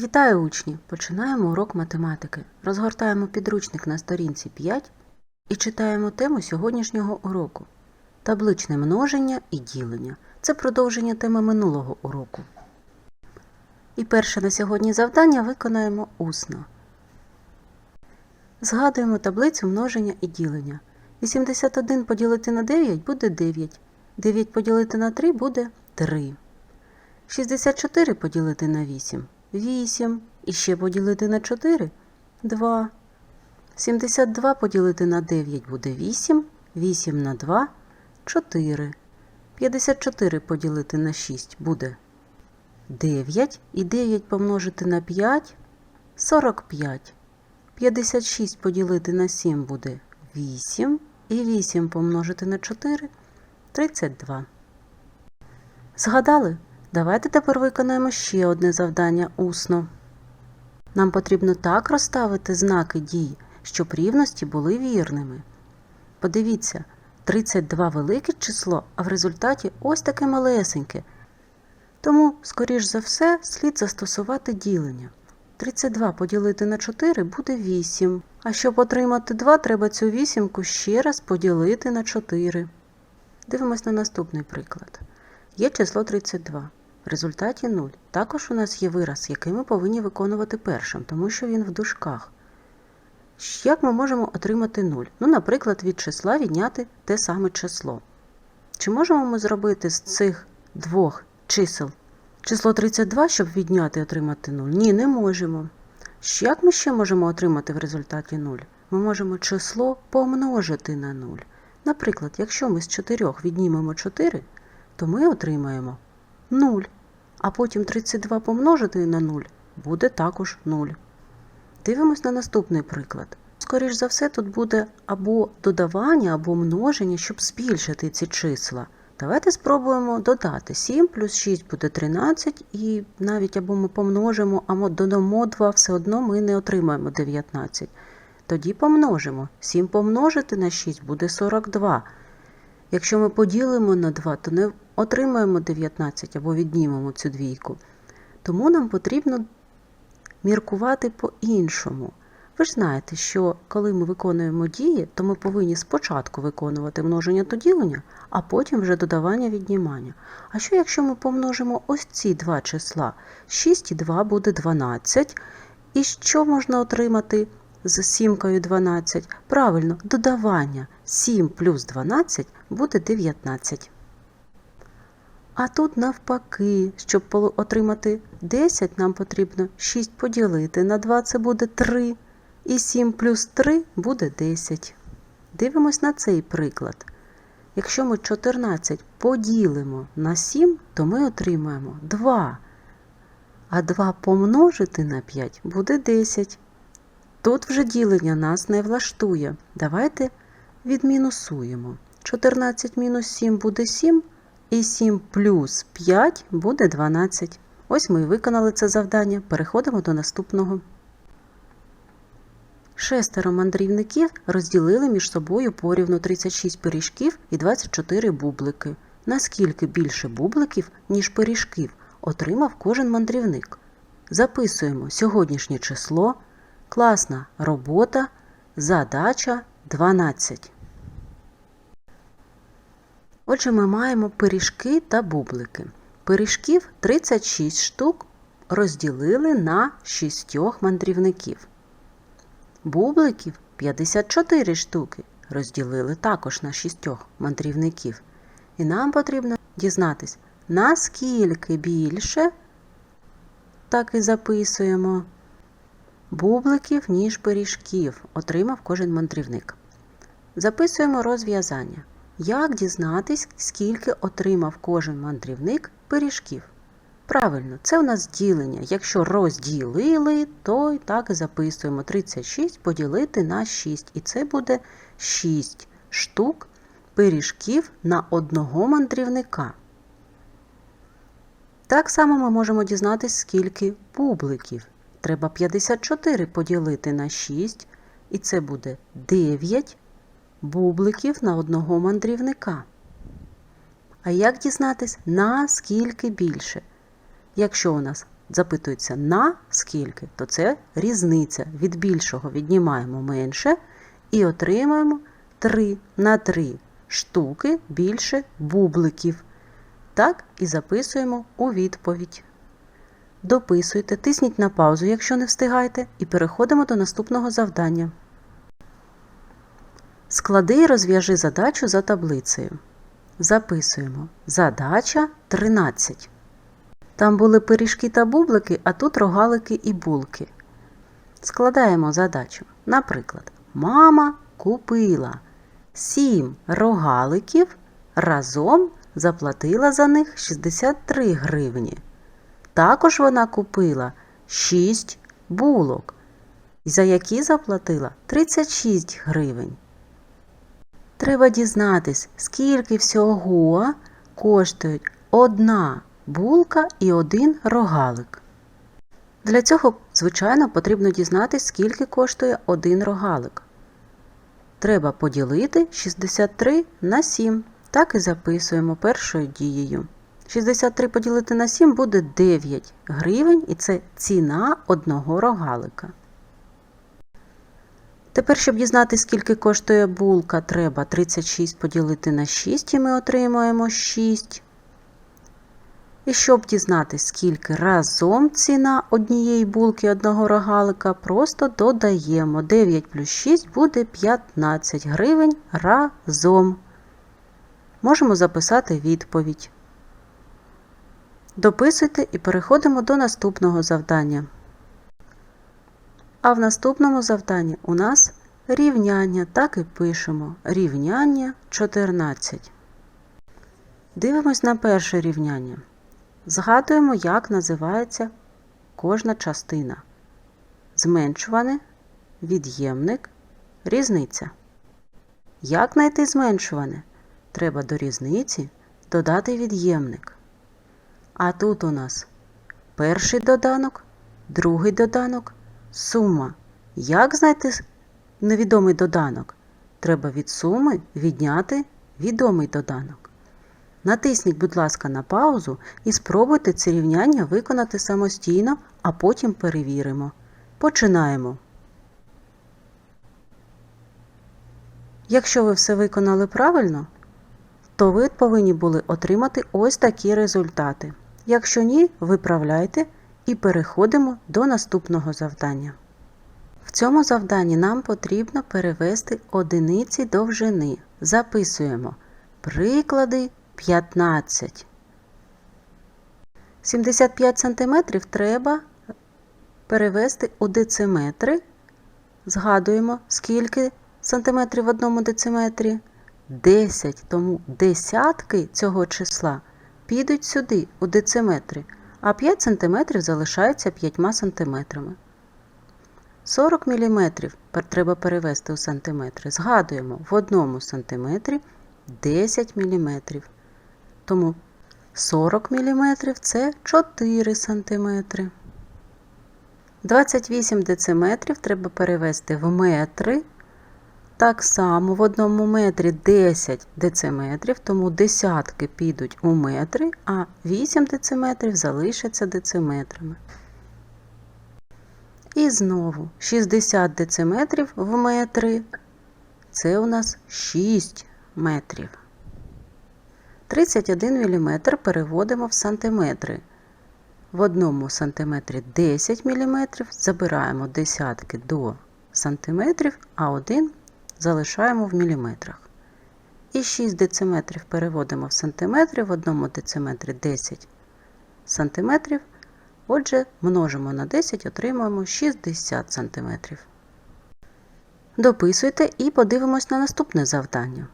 Вітаю учні! Починаємо урок математики. Розгортаємо підручник на сторінці 5 і читаємо тему сьогоднішнього уроку табличне множення і ділення. Це продовження теми минулого уроку. І перше на сьогодні завдання виконаємо усно. Згадуємо таблицю множення і ділення. 81 поділити на 9 буде 9. 9 поділити на 3 буде 3. 64 поділити на 8 8. І ще поділити на 4 2. 72 поділити на 9 буде 8. 8 на 2 4. 54 поділити на 6 буде 9. І 9 помножити на 5 45. 56 поділити на 7 буде 8. І 8 помножити на 4 32. Згадали? Давайте тепер виконаємо ще одне завдання усно. Нам потрібно так розставити знаки дій, щоб рівності були вірними. Подивіться, 32 велике число, а в результаті ось таке малесеньке. Тому, скоріш за все, слід застосувати ділення. 32 поділити на 4 буде 8. А щоб отримати 2, треба цю вісімку ще раз поділити на 4. Дивимось на наступний приклад. Є число 32. В результаті 0. Також у нас є вираз, який ми повинні виконувати першим, тому що він в дужках. Як ми можемо отримати 0? Ну, наприклад, від числа відняти те саме число. Чи можемо ми зробити з цих двох чисел число 32, щоб відняти і отримати 0? Ні, не можемо. Як ми ще можемо отримати в результаті 0? Ми можемо число помножити на 0. Наприклад, якщо ми з 4 віднімемо 4, то ми отримаємо 0. А потім 32 помножити на 0 буде також 0. Дивимось на наступний приклад. Скоріш за все, тут буде або додавання, або множення, щоб збільшити ці числа. Давайте спробуємо додати 7 плюс 6 буде 13, і навіть або ми помножимо, або додамо 2, все одно ми не отримаємо 19. Тоді помножимо. 7 помножити на 6 буде 42. Якщо ми поділимо на 2, то не отримаємо 19 або віднімемо цю двійку. Тому нам потрібно міркувати по-іншому. Ви ж знаєте, що коли ми виконуємо дії, то ми повинні спочатку виконувати множення та ділення, а потім вже додавання віднімання. А що якщо ми помножимо ось ці два числа? 6 і 2 буде 12. І що можна отримати з сімкою 12? Правильно, додавання 7 плюс 12 буде 19. А тут навпаки, щоб отримати 10, нам потрібно 6 поділити на 2 це буде 3. І 7 плюс 3 буде 10. Дивимось на цей приклад. Якщо ми 14 поділимо на 7, то ми отримаємо 2. А 2 помножити на 5 буде 10. Тут вже ділення нас не влаштує. Давайте відмінусуємо. 14 мінус 7 буде 7. І 7 плюс 5 буде 12. Ось ми і виконали це завдання. Переходимо до наступного. Шестеро мандрівників розділили між собою порівну 36 пиріжків і 24 бублики. Наскільки більше бубликів, ніж пиріжків, отримав кожен мандрівник. Записуємо сьогоднішнє число, класна робота, задача 12. Отже, ми маємо пиріжки та бублики. Пиріжків 36 штук розділили на 6 мандрівників. Бубликів 54 штуки розділили також на 6 мандрівників. І нам потрібно дізнатись, наскільки більше, так і записуємо, бубликів, ніж пиріжків отримав кожен мандрівник. Записуємо розв'язання. Як дізнатись, скільки отримав кожен мандрівник пиріжків? Правильно, це у нас ділення. Якщо розділили, то і так і записуємо 36 поділити на 6. І це буде 6 штук пиріжків на одного мандрівника. Так само ми можемо дізнатися, скільки бубликів. Треба 54 поділити на 6, і це буде 9 бубликів на одного мандрівника. А як дізнатись, наскільки більше? Якщо у нас запитується на скільки, то це різниця. Від більшого віднімаємо менше і отримаємо 3 на 3 штуки більше бубликів. Так і записуємо у відповідь. Дописуйте, тисніть на паузу, якщо не встигаєте, і переходимо до наступного завдання. Склади і розв'яжи задачу за таблицею. Записуємо. Задача 13. Там були пиріжки та бублики, а тут рогалики і булки. Складаємо задачу. Наприклад, мама купила 7 рогаликів, разом заплатила за них 63 гривні. Також вона купила 6 булок, за які заплатила 36 гривень. Треба дізнатись, скільки всього коштують одна булка і один рогалик. Для цього, звичайно, потрібно дізнатись, скільки коштує один рогалик. Треба поділити 63 на 7. Так і записуємо першою дією. 63 поділити на 7 буде 9 гривень, і це ціна одного рогалика. Тепер, щоб дізнатися, скільки коштує булка, треба 36 поділити на 6, і ми отримуємо 6. І щоб дізнатися, скільки разом ціна однієї булки одного рогалика, просто додаємо 9 плюс 6 буде 15 гривень разом. Можемо записати відповідь. Дописуйте і переходимо до наступного завдання. А в наступному завданні у нас рівняння, так і пишемо. Рівняння 14. Дивимось на перше рівняння. Згадуємо, як називається кожна частина. Зменшуване, від'ємник, різниця. Як знайти зменшуване? Треба до різниці додати від'ємник. А тут у нас перший доданок, другий доданок, сума. Як знайти невідомий доданок? Треба від суми відняти відомий доданок. Натисніть, будь ласка, на паузу і спробуйте ці рівняння виконати самостійно, а потім перевіримо. Починаємо. Якщо ви все виконали правильно, то ви повинні були отримати ось такі результати. Якщо ні, виправляйте і переходимо до наступного завдання. В цьому завданні нам потрібно перевести одиниці довжини. Записуємо приклади 15. 75 см треба перевести у дециметри. Згадуємо, скільки сантиметрів в одному дециметрі. 10, тому десятки цього числа підуть сюди, у дециметри, а 5 см залишаються 5 см. 40 мм треба перевести у сантиметри. Згадуємо, в одному сантиметрі 10 мм. Тому 40 мм це 4 см. 28 дециметрів треба перевести в метри. Так само в одному метрі 10 дециметрів, тому десятки підуть у метри, а 8 дециметрів залишаться дециметрами. І знову 60 дециметрів в метри. Це у нас 6 метрів. 31 мм переводимо в сантиметри. В одному сантиметрі 10 мм, забираємо десятки до сантиметрів, а один залишаємо в міліметрах. І 6 дециметрів переводимо в сантиметри, в одному дециметрі 10 сантиметрів. Отже, множимо на 10, отримуємо 60 сантиметрів. Дописуйте і подивимось на наступне завдання.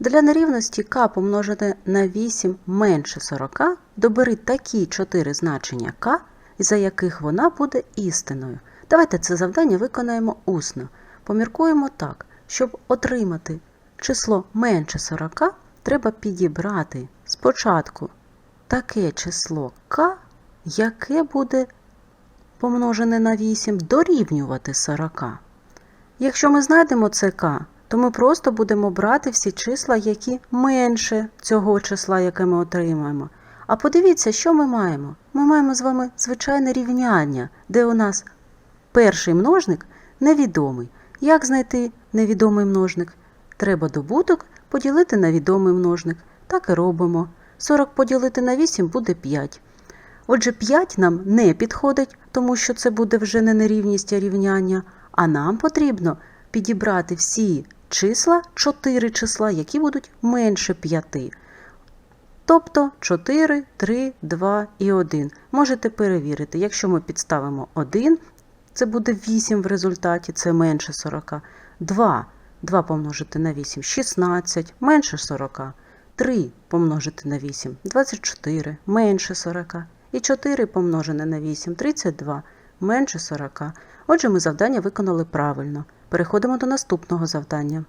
Для нерівності k помножене на 8 менше 40 добери такі 4 значення k, за яких вона буде істиною. Давайте це завдання виконаємо усно. Поміркуємо так, щоб отримати число менше 40, треба підібрати спочатку таке число k, яке буде помножене на 8 дорівнювати 40. Якщо ми знайдемо це k, то ми просто будемо брати всі числа, які менше цього числа, яке ми отримаємо. А подивіться, що ми маємо. Ми маємо з вами звичайне рівняння, де у нас перший множник невідомий. Як знайти невідомий множник? Треба добуток поділити на відомий множник. Так і робимо. 40 поділити на 8 буде 5. Отже, 5 нам не підходить, тому що це буде вже не нерівність, а рівняння. А нам потрібно підібрати всі числа, 4 числа, які будуть менше 5. Тобто 4, 3, 2 і 1. Можете перевірити, якщо ми підставимо 1, це буде 8 в результаті, це менше 40. 2, 2 помножити на 8 16, менше 40. 3 помножити на 8 24, менше 40. І 4 помножене на 8 32, менше 40. Отже, ми завдання виконали правильно. Переходимо до наступного завдання.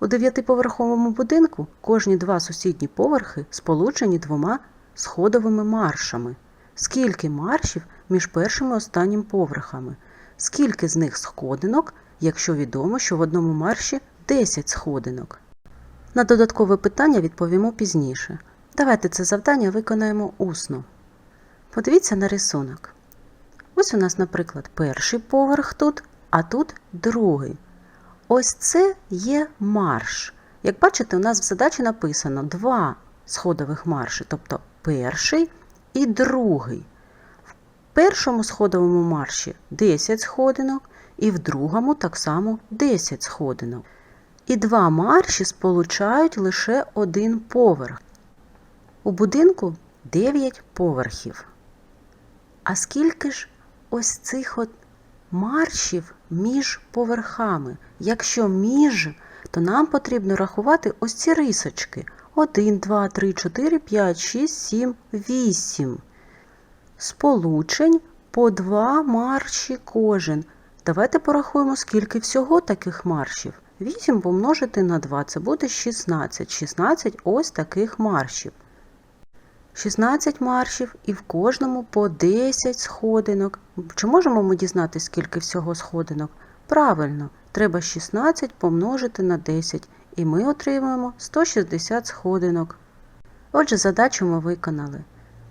У дев'ятиповерховому будинку кожні два сусідні поверхи сполучені двома сходовими маршами. Скільки маршів між першим і останнім поверхами? Скільки з них сходинок, якщо відомо, що в одному марші 10 сходинок? На додаткове питання відповімо пізніше. Давайте це завдання виконаємо усно. Подивіться на рисунок. Ось у нас, наприклад, перший поверх тут, а тут другий. Ось це є марш. Як бачите, у нас в задачі написано два сходових марші, тобто перший і другий. В першому сходовому марші 10 сходинок, і в другому так само 10 сходинок. І два марші сполучають лише один поверх. У будинку 9 поверхів. А скільки ж ось цих от маршів між поверхами? Якщо між, то нам потрібно рахувати ось ці рисочки. 1, 2, 3, 4, 5, 6, 7, 8. Сполучень по два марші кожен. Давайте порахуємо, скільки всього таких маршів. 8 помножити на 2 це буде 16. 16 ось таких маршів. 16 маршів і в кожному по 10 сходинок. Чи можемо ми дізнатися, скільки всього сходинок? Правильно, треба 16 помножити на 10, і ми отримаємо 160 сходинок. Отже, задачу ми виконали.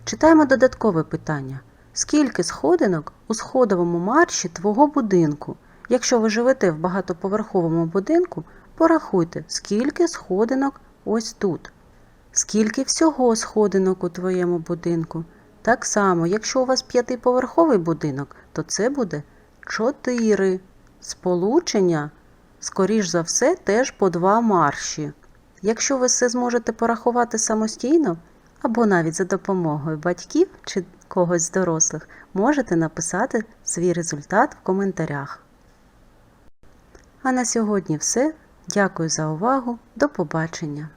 Читаємо додаткове питання. Скільки сходинок у сходовому марші твого будинку? Якщо ви живете в багатоповерховому будинку, порахуйте, скільки сходинок ось тут. Скільки всього сходинок у твоєму будинку? Так само, якщо у вас п'ятиповерховий будинок, то це буде 4. Сполучення, скоріш за все, теж по два марші. Якщо ви все зможете порахувати самостійно, або навіть за допомогою батьків чи когось з дорослих, можете написати свій результат в коментарях. А на сьогодні все. Дякую за увагу. До побачення!